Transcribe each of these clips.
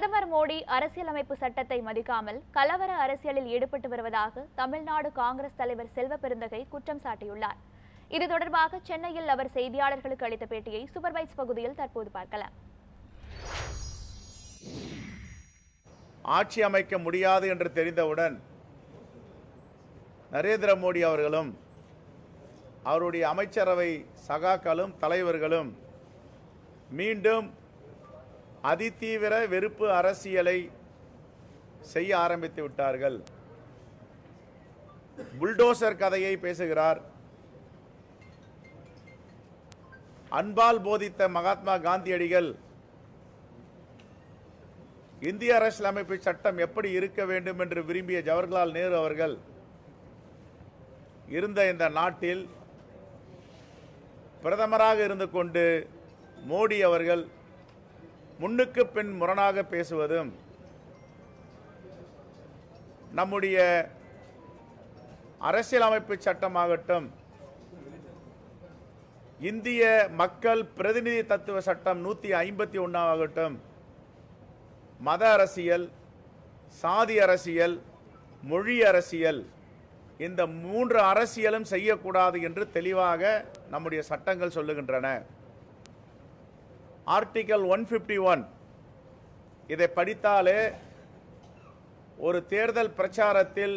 பிரதமர் மோடி அரசியலமைப்பு சட்டத்தை மதிக்காமல் கலவர அரசியலில் ஈடுபட்டு வருவதாக தமிழ்நாடு காங்கிரஸ் தலைவர் செல்வ பெருந்தகை குற்றம் சாட்டியுள்ளார். இது தொடர்பாக சென்னையில் அவர் செய்தியாளர்களுக்கு அளித்த பேட்டியை சூப்பர்வைஸ் பகுதியில் தற்போது பார்க்கலாம். ஆட்சி அமைக்க முடியாது என்று தெரிந்தவுடன் நரேந்திர மோடி அவர்களும் அவருடைய அமைச்சரவை சகாக்களும் தலைவர்களும் மீண்டும் அதிதீவிர வெறுப்பு அரசியலை செய்ய ஆரம்பித்து விட்டார்கள். புல்டோசர் கதையை பேசுகிறார். அன்பால் போதித்த மகாத்மா காந்தியடிகள் இந்திய அரசியலமைப்பு சட்டம் எப்படி இருக்க வேண்டும் என்று விரும்பிய ஜவஹர்லால் நேரு அவர்கள் இருந்த இந்த நாட்டில் பிரதமராக இருந்து கொண்டு மோடி அவர்கள் முன்னுக்கு பின் முரணாக பேசுவதும் நம்முடைய அரசியலமைப்பு சட்டமாகட்டும் இந்திய மக்கள் பிரதிநிதி தத்துவ சட்டம் நூற்றி ஐம்பத்தி ஒன்றாகட்டும் மத அரசியல் சாதி அரசியல் மொழி அரசியல் இந்த மூன்று அரசியலும் செய்யக்கூடாது என்று தெளிவாக நம்முடைய சட்டங்கள் சொல்லுகின்றன. ஆர்டிக்கல் ஒன் ஃபிஃப்டி ஒன் இதை படித்தாலே ஒரு தேர்தல் பிரச்சாரத்தில்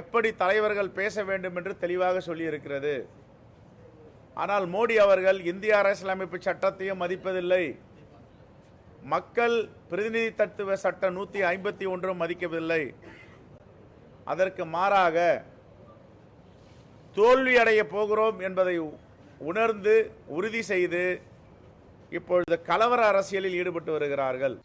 எப்படி தலைவர்கள் பேச வேண்டும் என்று தெளிவாக சொல்லியிருக்கிறது. ஆனால் மோடி அவர்கள் இந்திய அரசியலமைப்பு சட்டத்தையும் மதிப்பதில்லை. மக்கள் பிரதிநிதி தத்துவ சட்டம் நூற்றி ஐம்பத்தி ஒன்றும் மதிக்கவில்லை. அதற்கு மாறாக தோல்வியடைய போகிறோம் என்பதை உணர்ந்து உறுதி செய்து இப்பொழுது கலவர அரசியலில் ஈடுபட்டு வருகிறார்கள்.